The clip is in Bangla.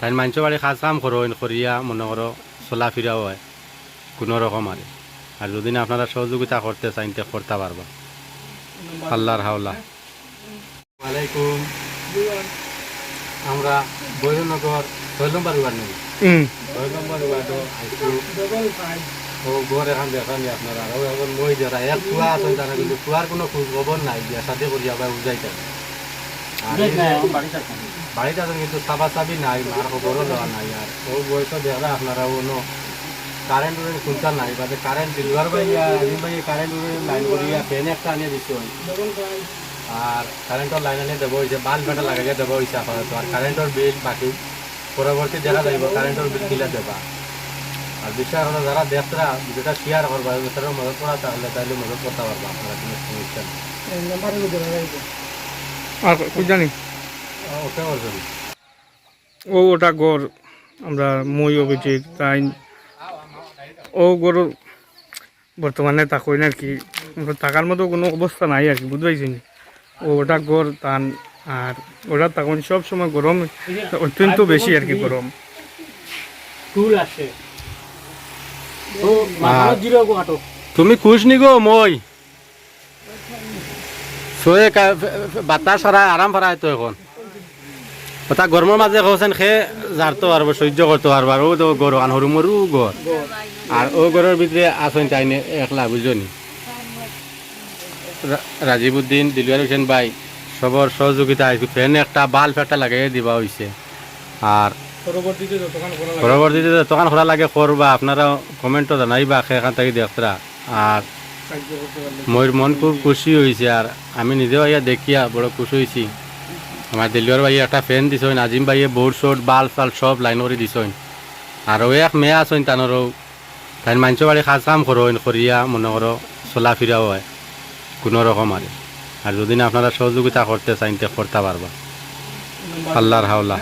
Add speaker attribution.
Speaker 1: তাই মানুষ বাড়ি কাজ কাম করো করিয়া মনে করো চলাফেরাও হয় কোনো রকম আর আর যদি না আপনারা সহযোগিতা করতে চান তে করতে পারবা আল্লাহর হাওলা। আলাইকুম। আমরা বৈরনগর ছয় নম্বর ওয়ার্ড নেই। ছয় নম্বর ওয়ার্ড ও ঘর এখন দেখান আপনারা। আর এখন মই যারা এক কুয়া আছেন তারা কিন্তু কুয়ার কোনো খোঁজ খবর নাই বিয়া সাথে করি আমরা বুঝাইতে আর এই যে- বাড়িতে আছেন কিন্তু চাবা চাবি নাই, মার খবরও দেওয়া নাই আর। ও বয়স দেখরা আপনারা কোনো কারেন্ট উড়ে খুঁজা নাই, বাদে কারেন্ট দিলবার ভাই আজিম ভাই কারেন্ট উড়ে লাইন করিয়া ফ্যান একটা আনিয়ে দিছো আর কারেন্টর লাইন আনিয়ে দেবো হয়েছে বাল্ব বেটা লাগাইয়া দেবো হয়েছে আপাতত আর কারেন্টর বিল বাকি। পরবর্তী দেখা যাইব কারেন্টর বিল দিলে দেবা। আর বিষয় হলো যারা দেখরা যেটা শেয়ার করবা তারা মদত করা তাহলে তাহলে মদত করতে পারবা আপনারা কোনো সমস্যা নেই।
Speaker 2: আর কই জানি? ও ওটা গড় আমরা মই অভিজিৎ তাই ও গরু বর্তমানে তাকই না কি। টাকার মতো কোনো অবস্থা নাই আর কি বুঝতে পারছি ও ওটা গড় টান আর ওটা তখন সব সময় গরম অত্যন্ত বেশি আর কি গরম।
Speaker 1: তুমি খুশ নি গো মই? সয়ে বাতাস সরাই আরাম ফরাই তো এখন ওটা গরমের মাঝে কৌছেন, খে জারতো পারব সহ্য করতে পারব আর ও তো গরু আন সরু মরু গর আর ও গরের ভিতরে আসেন চাইনে একলা বুঝনি রাজীবউদ্দিন দিলওয়ার হোসেন ভাই সবর সহযোগিতা আইসি ফ্যান একটা, বাল্ব একটা লাগাই দিবা হয়েছে আর
Speaker 2: পরবর্তীতে
Speaker 1: দোকান খোলা লাগে করবা আপনারা কমেন্টও জানাইবা সেখান থেকে দেখতরা আর মোর মন খুব খুশি হয়েছে আর আমি নিজেও ইয়া দেখিয়া বড় খুশি হয়েছি আমার দিল্লির ভাই একটা ফ্যান দিছইন আজিম ভাইয়ে বোর্ড শোট বাল ফাল সব লাইন করে দিছইন আর ও এক মেয়ে আছেন তানোরও তাই মানুষ বাড়ি কাজ কাম করইন করিয়া মনে করো চলাফেরাও হয়, কোনো রকম আর আর যদি না আপনারা সহযোগিতা করতে চাইন তে করতে পারবা। আল্লাহর হাওলা।